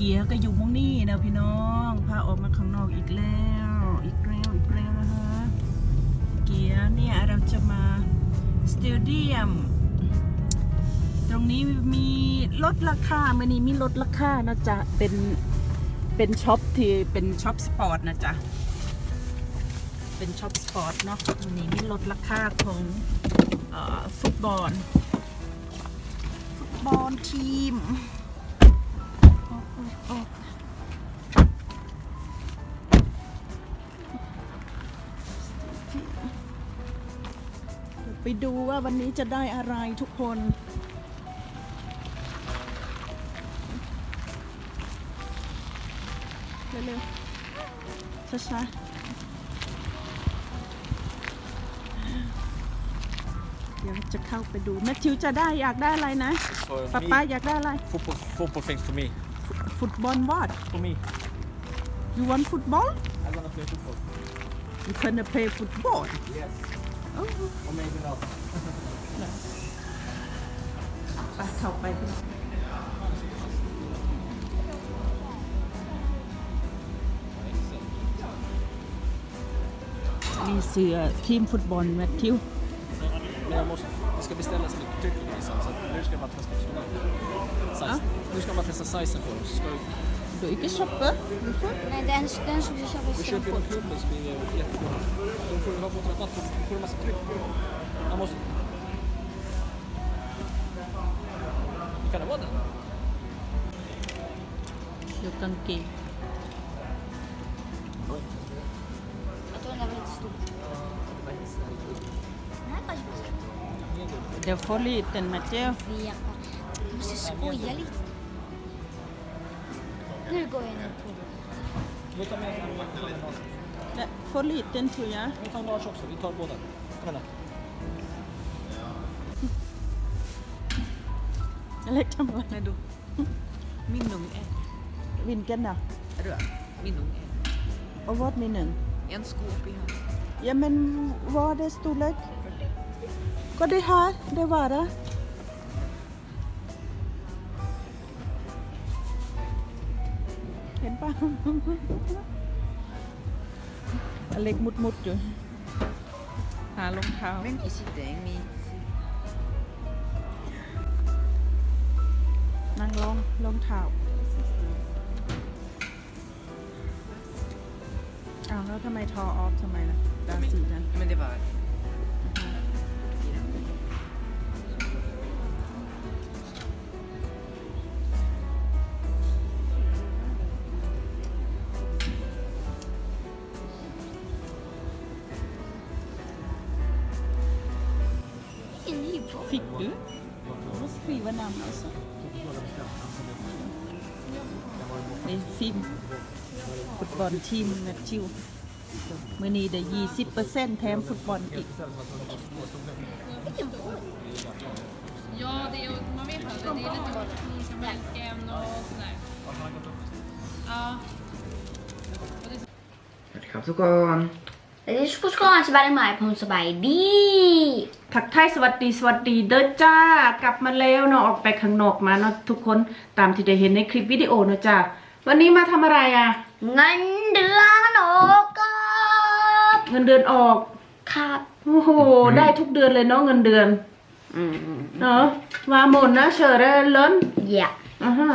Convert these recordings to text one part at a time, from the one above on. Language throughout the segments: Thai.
เกียร์ก็อยู่มองนี่นะพี่น้องพาออกมาข้างนอกอีกแล้ว อีกแล้วอีกแล้วนะคะเกียร์เนี่ยเราจะมาสเตเดียมตรงนี้มีลดราคามื่อนี้มีลดราคานะจ๊ะเป็นเป็นช็อปที่เป็นช็อปสปอร์ตนะจ๊ะเป็นช็อปสปอร์ตเนาะวันนี้มีลดราคาของเออฟุตบอล ฟุตบอลทีม ไปดูว่าวันนี้จะได้อะไรทุกคน เร็วๆช้าๆเดี๋ยวจะเข้าไปดูแมทธิวจะได้อยากได้อะไรนะ For ป๊า me, ป๊าอยากได้อะไร football, football things for me. ฟุตบอลวอด For me. you want football I wanna play football. you gonna play football Yes. Oh Or maybe not. ไปเข้าไปพี่น้องมีเสือทีมฟุตบอลแมทธิว Men jag måste, det ska beställas lite tryck och liksom, så att nu ska man testa sådana. Size. Ja. Nu ska man testa sizen på dem. Så ska vi, ดูอีกช็อปเปอร์ Nej, den, den som vi köper vi sen köper på. inom klubben så blir det jättebra. De får ju ha fått rabatt, för de får en massa tryck. Man måste... Kan det vara den? ดูกางเกง Jag tror den där var lite stor. Nej, kanske inte. เดี๋ยวฟอลี่เต็น Nu går jag ner på det. Vi tar med vi tar med Lars. และฟอลี่เต็นถูยะ Vi tar Lars också, vi tar båda. Kom igen เล็กทำอะไรดู Min ung är วินกันนะ röd. Min ung är โอวอดมีหนึ่ง en skåp i här. Ja men vad är storlek? Går det här? Det var det? ห็นปะอเล็กมุดมุดๆอยู่ หารองเท้า Men i sitt äng i นั่งลองรองเท้าอ้าวแล้วทำไมทอออฟทำไมล่ะดาสีนั้น Men det var Fick du? Jag måste skriva namn alltså. Det är film ฟุตบอลทีมแมทธิวมื่อนี้ได้ยี่สิบเปอร์เซ็นต์แถมฟุตบอลอีก Ja, det är, man vet aldrig. Det är lite som Belgien och sådär. Ja. สวัสดีครับทุกคน Det är så skolan så bara med på så bara di. ทักทายสวัสดีสวัสดีเด้อจ้ากลับมาแล้วเนาะออกไปข้างนอกมาเนาะทุกคนตามที่ได้เห็นในคลิปวิดีโอเนาะจ้าวันนี้มาทำอะไรอะ Ngân đường och gott. เงินเดือนออก Katt. โอ้โหได้ทุกเดือนเลยเนาะเงินเดือน Mm. เนาะว่าหมดนะเชอได้เล้น Ja. อ่าฮะ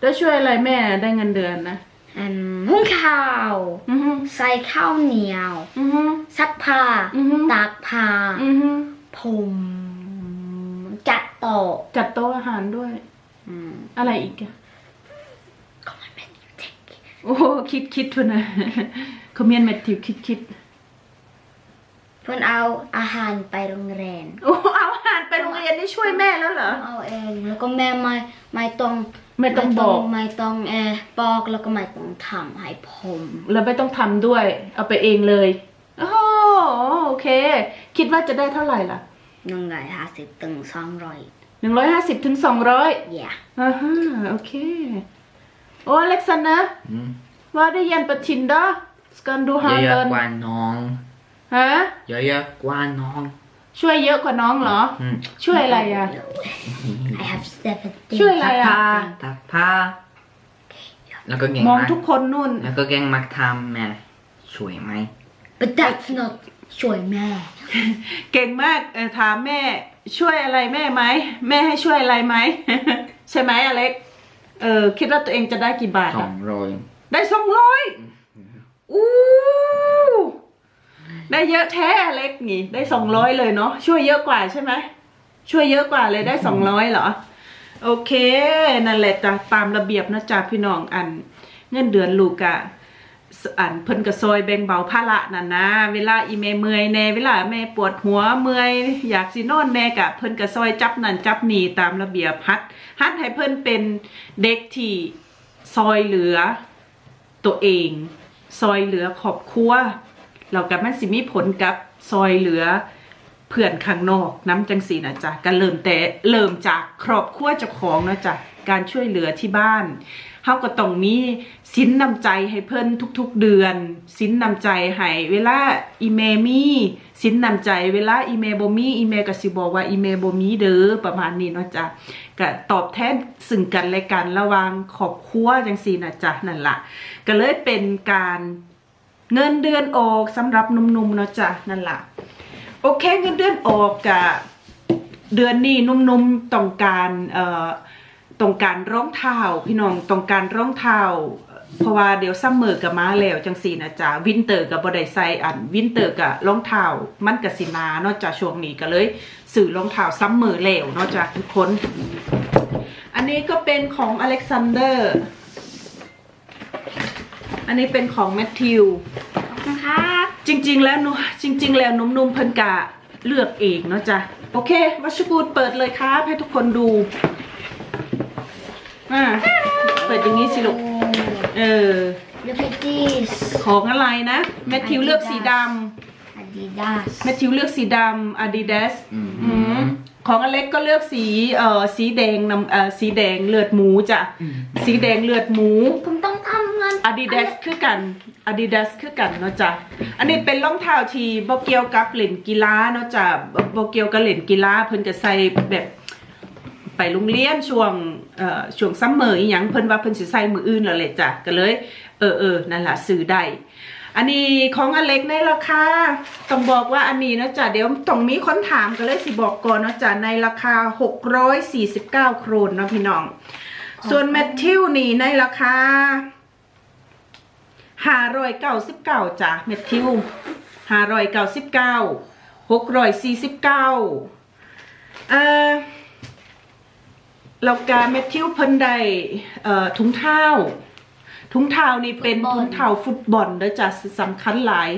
ได้ช่วยอะไรแม่ได้เงินเดือนนะ Um, hon cow. อือฮึใส่ข้าวเหนียวอือฮึซักผ้าอือฮึตากผ้าอือฮึผมจัดโต๊ะจัดโต๊ะอาหารด้วยอืมอะไรอีกอะก็มันเป็นเทคโอ้โหคิดคิดทุนนะเขาเมียนแมทธิวคิดคิดเพื่อนเอาอาหารไปโรงเรียนโอ้เอาอาหาร ไปโรงเรียนนี่ช่วยแม่แล้วเหรอ เอาเองแล้วก็แม่ไม่ไม่ต้องไม่ต้องบอก ไม่ต้องเออบอกแล้วก็ไม่ต้องทำให้ผม แล้วไม่ต้องทำด้วย เอาไปเองเลยโอ้โหโอเค คิดว่าจะได้เท่าไหร่ล่ะหนึ่งร้อยห้าสิบถึงสองร้อยหนึ่งร้อยห้าสิบถึงสองร้อยอย่าอ่าฮะโอเค โอ้อเล็กซานนะอืมว่าได้ยันประชินดอสกันดูฮาเยเลิอะนๆกว่าน้องฮะ เยอะๆกว่าน้อง ช่วยเยอะกว่าน้องเหรออืมช่วยอะไรอะ I have seven ช่วย things. อะไรซักอะผ้าตักผ้า แล้วก็เก่งมองมากทุกคนนู่น แล้วก็เก่งมากทำแม่ช่วยไหม But that's not ช่วยแม่เก่งมากเออถามแม่ช่วยอะไรแม่ไหม แม่ให้ช่วยอะไรไหม ใช่ไหมอเล็ก เออคิดว่าตัวเองจะได้กี่บาทสออะงร้อยได้สองร้อยอู้ ได้เยอะแท้เล็กนี่ได้สองร้อยเลยเนาะช่วยเยอะกว่าใช่ไหมช่วยเยอะกว่าเลยได้สองร้อยเหรอ โอเคนั่นแหละจ้ะตามระเบียบนะจ๊ะพี่น้องอันเงินเดือนลูกอะอันเพิ่นก็ซอยแบ่งเบาภาระนั่นนะเวลาอีแม่เมื่อยแน่เวลาแม่ปวดหัวเมื่อยอยากสินอนแม่กะเพิ่นก็ซอยจับนั่นจับนี่ตามระเบียบฮัดฮัดให้เพิ่นเป็นเด็กที่ซอยเหลือตัวเอง ซอยเหลือครอบครัว แล้วก็มันสิมีผลกับซอยเหลือเพื่อนข้างนอกน้ำจังสีนะจ๊ะก็เริ่มแต่เริ่มจากครอบครัวเจ้าของนะจ๊ะการช่วยเหลือที่บ้านเฮาก็ต้องมีสินนำใจให้เพิ่นทุกๆเดือน สินนำใจให้เวลาอีเมมีสินนำใจเวลาอีเมบ่มีอีเมก็สิบอกว่าอีเมบ่มีเด้อประมาณนี้เนาะจ๊ะก็ตอบแทนซึ่งกันและกันระว่างครอบครัวจังซี่นะจ๊ะนั่นล่ะก็เลยเป็นการ เงินเดือนออกสำหรับหนุ่มๆเนาะจ๊ะนั่นล่ะโอเคเงินเดือนออกกะเดือนนี้นุ่มๆต้องการเอ่อต้องการรองเท้าพี่น้องต้องการรองเท้าเพราะว่าเดี๋ยวซัมเมอร์กับมาแล้วจังสีนะจ๊ะวินเตอร์กับบ่ได้ใส่อันวินเตอร์กับรองเท้ามันกับสินาเนาะจ๊ะช่วงนี้ก็เลยซื้อรองเท้าซัมเมอร์แล้วเนาะจ๊ะทุกคน อันนี้ก็เป็นของอเล็กซานเดอร์ อันนี้เป็นของแมทธิวนะครับจริง ๆ แล้วหนูจริง ๆ แล้วนุ่มๆเพิ่นกะเลือกเองเนาะจ๊ะโอเค วัชกูดเปิดเลยครับให้ทุกคนดูอ่าเปิดอย่างนี้สิลูกเออ Look at this ของอะไรนะแมทธิวเลือกสีด Adidas ำแมทธิวเลือกสีดำ Adidas อืมอืม ของอเล็กก็เลือกสีเอ่อสีแดงนำเอ่อสีแดงเลือดหมูจ้ะสีแดงเลือดหมู ผมต้องทำงาน Adidas คือกัน Adidas คือกันเนาะจ๊ะอันนี้เป็นรองเท้าที่บ่เกี่ยวกับเล่นกีฬาเนาะจ๊ะบ่บ่เกี่ยวกับเล่นกีฬาเพิ่นจะใส่แบบไปโรงเรียนช่วงเอ่อช่วงซัมเมอร์อีหยังเพิ่นว่าเพิ่นสิใส่มืออื่นแล้วแหละจ้ะก็เลย เออเออนั่นล่ะซื้อได้ อันนี้ของอเล็กในราคาต้องบอกว่าอันนี้เนาะจ๊ะเดี๋ยวต้องมีคนถามก็เลยสิบอกก่อนเนาะจ๊ะในราคา 649 โครนเนาะพี่น้อง ส่วนแมทธิวนี่ในราคาห้าร้อยเก้าสิบเก้าจ้ะเม็ดทิวห้าร้อยเก้าสิบเก้าหกร้อยสี่สิบเก้าเอ่อแล้วก็เม็ดทิวเพิ่นได้เอ่อถุงเท้า ถุงเท้านี่เป็นถุงเท้าฟุตบอลเด้อจ้ะสำคัญหลาย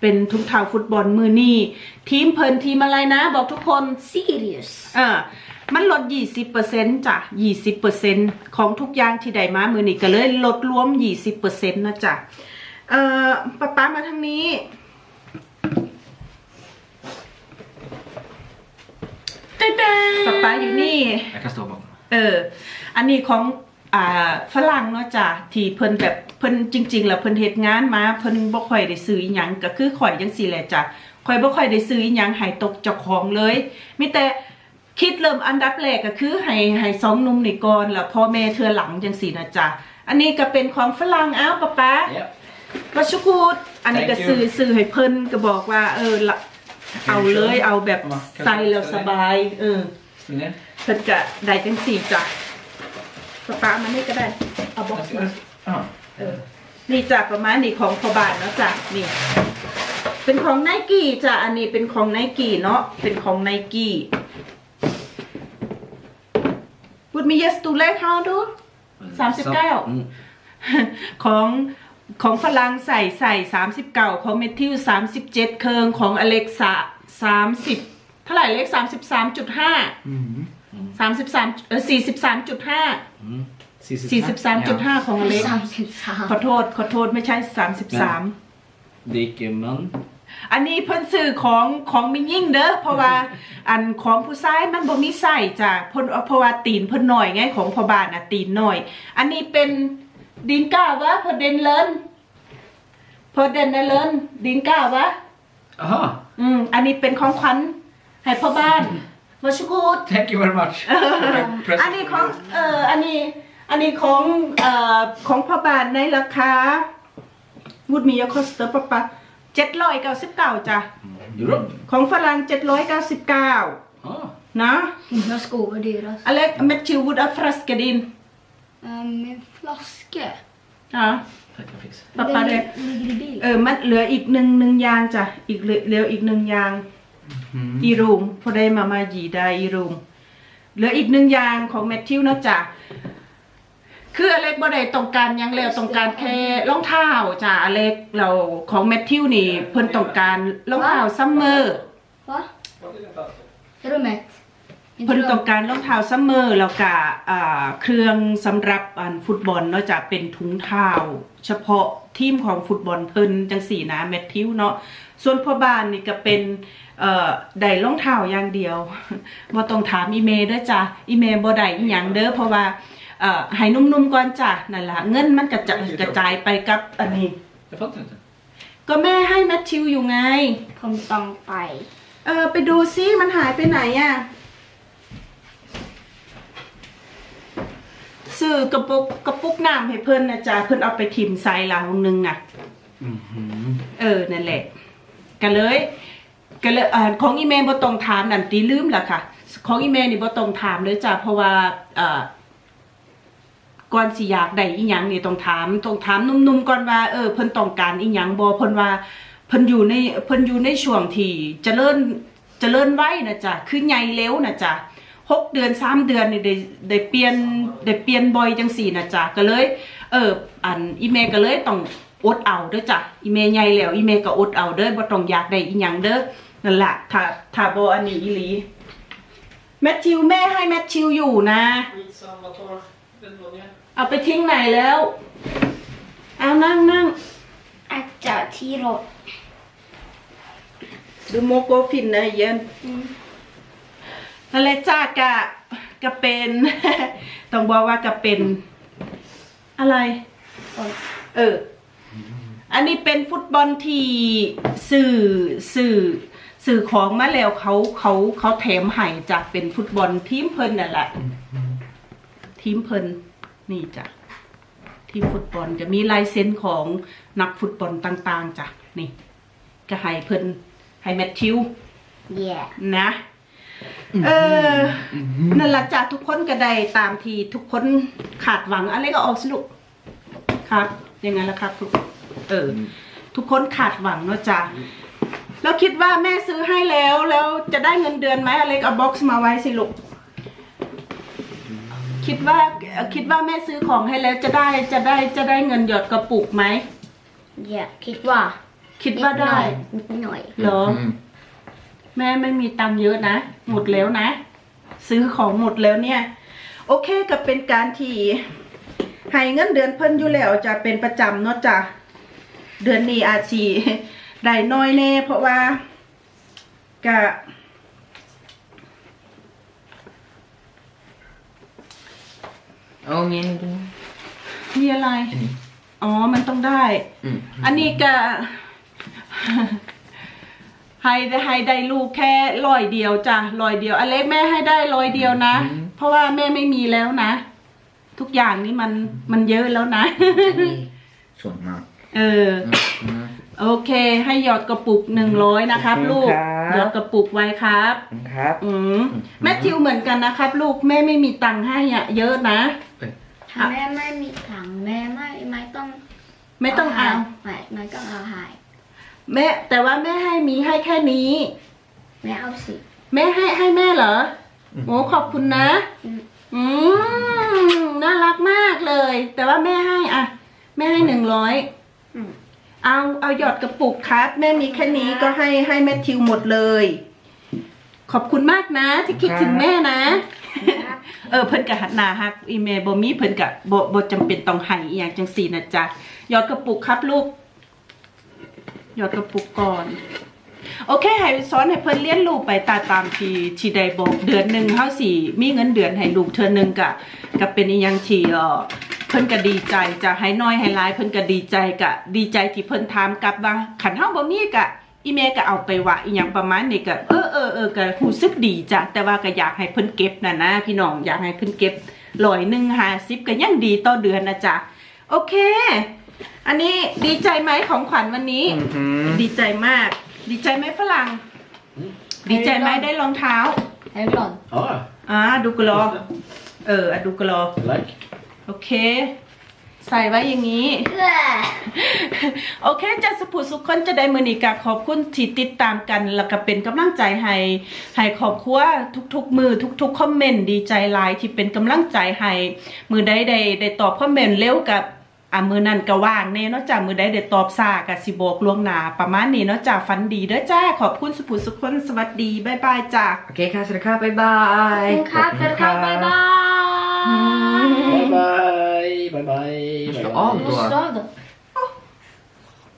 เป็นถุงเท้าฟุตบอลมือนี่ทีมเพิ่นทีมอะไรนะ บอกทุกคน serious เออมันลด 20%จ้ะ 20%ของทุกอย่างที่ได้มามือนี้ก็เลยลดรวม 20%นะจ๊ะเอ่อป๊าป๊ามาทางนี้ป๊าป๊าอยู่นี่ Jag kan stå bakom. เออ อันนี้ของ อ่าฝรั่งเนาะจ้ะที่เพิ่นแบบเพิ่นจริง ๆ แล้วเพิ่นเฮ็ดงานมาเพิ่นบ่ค่อยได้ซื้ออีหยังก็คือข่อยจังซี่แหละจ้ะข่อยบ่ค่อยได้ซื้ออีหยังให้ตกเจ้าของเลยมีแต่คิดเริ่มอันดับแรกก็คือให้ให้สองหนุ่มนี่ก่อนแล้วพ่อแม่เทื่อหลังจังซี่นะจ้ะอันนี้ก็เป็นของฝรั่งอ้าวป๊าป๊า Yep. วัชกูดอันนี้ก็ Thank you ซื้อซื้อให้เพิ่นก็บอกว่า เออละเอาเลยเอาแบบมา ใส่แล้วสบาย เออ Ner. เพิ่นจะได้จังสี่จ้ะ ป๊าป๊ามานี่ก็ได้ เอาบอกมา Ja. เออ นี่จ้ะประมาณนี้ของพอบานเนาะจ้ะนี่ เป็นของไนกี้จ้ะอันนี้เป็นของไนกี้เนาะ เป็นของไนกี้พูดมี yes ตูเลขเขาดูสามสิบเก้า Mm. ของของฝรั่งใส่ใส่สามสิบเก้าของเมทิวสามสิบเจ็ดเคิงของอเล็กซ่าสามสิบเท่าไหร่เล็กสามสิบสามจุดห้า Mm. สามสิบสามเออสี่สิบสามจุดห้า Mm. สี่สิบสามจุดห้าของอเล็ก33ขอโทษขอโทษไม่ใช่สามสิบสาม Dikeman. อันนี้เพิ่นซื้อของของมิยิ่งเด้อเพราะว่าอันของผู้ชายมันบ่มีไส้จ้ะเพิ่นเพราะว่าตีนเพิ่นหน่อยไงของพ่อบ้านน่ะตีนหน่อย อันนี้เป็นดินก้าวะพอเดนเลินพอเดนเลินดินก้าวะ Aha. อืมอันนี้เป็นของขวัญให้พ่อบ้าน วัชกูด Thank you very much. อันนี้ของเอออันนี้อันนี้ของเอ่อของพ่อบ้านในราคาวูดมียคอสเตอร์ปะปะเจ็ดร้อยเก้าสิบเก้าจ้ะ Euro? ของฝรั่งเจ็ดร้อยเก้าสิบเก้า Ah. นะ Mina skor var dyrast. อเล็กเมทิววูดอัฟรัสกดิน Um, en flaska. อะ Tack, jag fixar. ปะปะเด็ก ligger i bilen. เออมันเหลืออีกหนึ่งหนึ่งอยางจ้ะ อีกเหลือเหลืออีกหนึ่งอยาง อีรูมพอได้มามาหยีได้อีรูมเหลืออีกหนึ่งอย่างของแมทธิวเนาะจ้ะคืออเล็กบ่ได้ต้องการหยังแล้วต้องการแค่รองเท้าจ้ะอเล็กเราของแมทธิวนี่เพิ่นต้องการรองเท้าซัมเมอร์ Va? Rummet. เพิ่นต้องการรองเท้าซัมเมอร์แล้วก็อ่าเครื่องสำหรับอันฟุตบอลเนาะจะเป็นถุงเท้าเฉพาะทีมของฟุตบอลเพิ่นจังสี่นะแมทธิวเนาะ ส่วนพ่อบ้านนี่ก็เป็นเอ่อได้รองเท้าอย่างเดียวบ่ต้องถามอีเมลเด้อจ้ะอีเมลบ่ได้อีหยังเด้อเพราะว่าเอ่อให้นุ่มๆก่อนจ้ะนั่นล่ะเงินมันกระจะกระจายไปกับอันนี้ Jag fattar inte. ก็แม่ให้แมทธิวอยู่ไง Kom tong pai. เออไปดูซิมันหายไปไหนอะซื้อกระปุกกระปุกน้ำให้เพิ่นนะจ๊ะเพิ่นเอาไปทิมใส่ลาวนึงอะเออนั่นแหละ ก็เลยก็เลยอ่อของอีเมลบ่ต้องถามนั่นตีลืมล่ะค่ะ ของอีเมลนี่บ่ต้องถามเลยจ้ะเพราะว่าก่อนสิอยากได้อีหยังนี่ต้องถามต้องถามนุ่มๆก่อนว่าเออเพิ่นต้องการอีหยังบ่เพิ่นว่าเพิ่นอยู่ในเพิ่นอยู่ในช่วงที่เจริญเจริญไว้นะจ๊ะคือใหญ่เร็วนะจ๊ะหกเดือนสามเดือนนี่ได้ได้เปลี่ยนได้เปลี่ยนบ่อยจังสี่นะจ๊ะก็เลย เอออันอีเมก็เลยต้อง อดเอาเด้อจ้ะอีเมใหญ่แล้วอีเมก็อดเอาเด้อบ่ต้องอยากได้อีหยังเด้อนั่นล่ะถ้าถ้าบ่อันนี้อีหลีแมทธิวแม่ให้แมทธิวอยู่นะ Skitsamma, tar den då ner. เอาไปทิ้งไหนแล้ว เอานั่งนั่ง Äta tiro. ดูโมโกฟินนะเย็นอะไรจ้ากะกะเป็น ต้องบอกว่ากะเป็น อะไร เออ อันนี้เป็นฟุตบอลที่สื่อสื่อสื่อของมาแล้วเขาเขาเขาแถมให้จากเป็นฟุตบอลทีมเพิ่นนั่นแหละทีมเพิ่นนี่จ้ะทีมฟุตบอลจะมีลายเซ็นของนักฟุตบอลต่างๆจ้ะนี่ก็ให้เพิ่นให้แมทธิว Yeah. นะเออนั่นละจ้ะทุกคนก็ได้ตามที่ทุกคนขาดหวังอะไรก็ออกสนุกครับยังไงล่ะครับทุก เออ ทุกคนขาดหวังเนาะจ้ะแล้วคิดว่าแม่ซื้อให้แล้วแล้วจะได้เงินเดือนไหมอเล็กเอาบ็อกซ์มาไว้สิลูกคิดว่าเอ่อคิดว่าแม่ซื้อของให้แล้วจะได้จะได้จะได้เงินหยอดกระปุกไหม Yeah. Kitwa. คิดว่าได้ Noi. เหรอ Mm. แม่ไม่มีตังค์เยอะนะ หมดแล้วนะ ซื้อของหมดแล้วเนี่ย โอเคก็เป็นการที่ให้เงินเดือนเพิ่นอยู่แล้วจะเป็นประจำเนาะจ้ะ เดือนนี้อาจสิได้น้อยแน่เพราะว่าก็ Åh, men du. มีอะไรอันนี้อ๋อ มันต้องได้ Mm. อันนี้ก็ให้ให้ได้ลูกแค่ร้อยเดียวจ้ะร้อยเดียวอเล็กแม่ให้ได้ร้อยเดียวนะอืมเพราะว่าแม่ไม่มีแล้วนะ ทุกอย่างนี้มันมันเยอะแล้วนะอันนี้ส่วนมาก เอออืมโอเค ให้หยอดกระปุกหนึ่งร้อยนะครับ ลูกครับหยอดกระปุกไว้ครับ ครับ อืมแม่ทิวเหมือนกันนะครับ ลูกแม่ไม่มีตังค์ให้อะเยอะนะถ้าแม่ไม่มีถังแม่ไม่ไม่ต้อง ไม่ต้องเอาไม่ไม่ต้องเอาหาย แม่แต่ว่าแม่ให้มีให้แค่นี้ แม่เอาสิแม่ให้ให้แม่เหรอโอ้ขอบคุณนะ อืมอืมน่ารักมากเลย แต่ว่าแม่ให้อะ แม่ให้หนึ่งร้อยอืม เอาเอาหยอดกระปุกครับ แม่มีแค่นี้ก็ให้ให้แม่ทิวหมดเลย ขอบคุณมากนะ ที่คิดถึงแม่นะครับเออเพิ่นกะหัดหนาฮักอีเมลบ่มีเพิ่นกะบ่บ่จำเป็นต้องให้อีหยังจังสี่นะจ๊ะหยอดกระปุกครับลูกหยอดกระปุกก่อนโอเคให้สอนให้เพิ่นเรียนรู้ไปตามตามที่ที่ได้บอกเดือนหนึงเฮาสิมีเงินเดือนให้ลูกเทื่อหนึงกะก็เป็นอีหยังที่เอ่อเพิ่นก็ดีใจจะให้น้อยให้หลายเพิ่นก็ดีใจกะดีใจที่เพิ่นถามกลับว่าคันเฮาบ่มีกะอีเมก็เอาไปว่าอีหยังประมาณนี้ก็เออเออเออก็รู้สึกดีจ้ะแต่ว่าก็อยากให้เพิ่นเก็บน่ะนะพี่น้องอยากให้เพิ่นเก็บร้อยหนึ่งห้าสิบก็ยังดีต่อเดือนนะจ๊ะโอเค อันนี้ดีใจไหมของขวัญวันนี้ Mhm. ดีใจมาก ดีใจไหมฝรั่ง ดีใจไหมได้รองเท้า Är du glad? Ja, อ่าดูกลอเอออะดูกลอ like. โอเค ใส่ไว้อย่างนี้ โอเคจะสพุสุขคนจะได้มือนีกาขอบคุณที่ติดตามกัน แล้วก็เป็นกำลังใจให้ให้ครอบครัวทุกๆ มือทุกๆคอมเมนต์ดีใจหลายที่เป็นกำลังใจให้มือใดได้ได้ตอบคอมเมนต์เร็วกับอ่ามือนั่นก็ว่างแน่เนาะจ้ามือใดได้ตอบซากับสิบอกล่วงหน้าประมาณนี้เนาะจ้าฝันดีเด้อจ้าขอบคุณสุพุสุขคนสวัสดีบ๊ายบายจ้า Okej, okay, Kassel, bye bye. En katt, en katt, bye bye! Bye bye, bye bye. 拜拜拜拜拜拜。拜拜